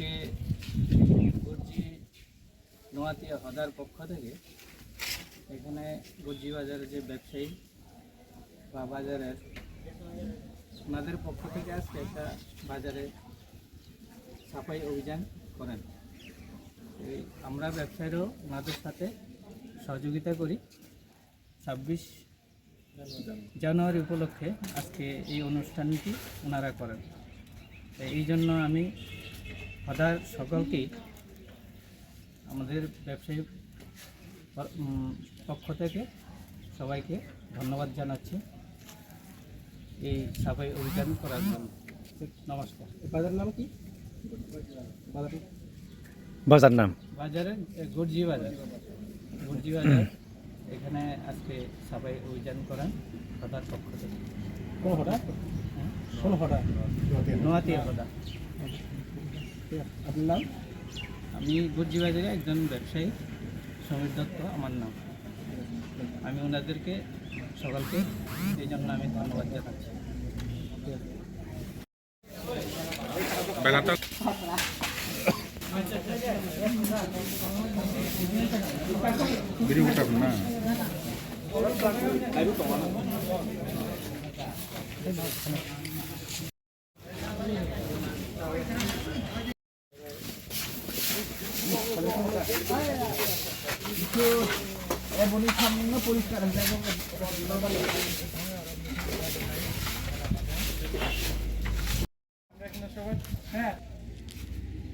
আজকে গর্জি নোয়াতিয়া হদার পক্ষ থেকে এখানে গর্জি বাজারের যে ব্যবসায়ী বা বাজারের, ওনাদের পক্ষ থেকে আজকে একটা বাজারে সাফাই অভিযান করেন। এই আমরা ব্যবসায়ীরাও ওনাদের সাথে সহযোগিতা করি। ছাব্বিশ জানুয়ারি উপলক্ষে আজকে এই অনুষ্ঠানটি ওনারা করেন। এই জন্য আমি হদার সকলকেই আমাদের ব্যবসায়ী পক্ষ থেকে সবাইকে ধন্যবাদ জানাচ্ছি। এই সাফাই অভিযান করার জন্য। নমস্কার। বাজার নাম কি? বাজার নাম। বাজারে এ, গর্জি বাজার। গর্জি বাজার এখানে আজকে সাফাই অভিযান করেন হদার পক্ষ থেকে। কোন হ্যাঁ, কোন হটা নোয়াতিয়া হদা আপনার নাম? আমি গর্জি বাজারে একজন ব্যবসায়ী সমীর দত্ত আমার নাম। আমি ওনাদেরকে সকালকে এই জন্য আমি ধন্যবাদ জানাচ্ছি। এমনই সামনে পরিষ্কার হয়ে যাবে হ্যাঁ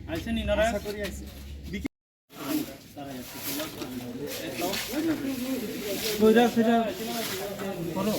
আইসেন ইনারা আশা করি আইছি কইরা ফিরা করো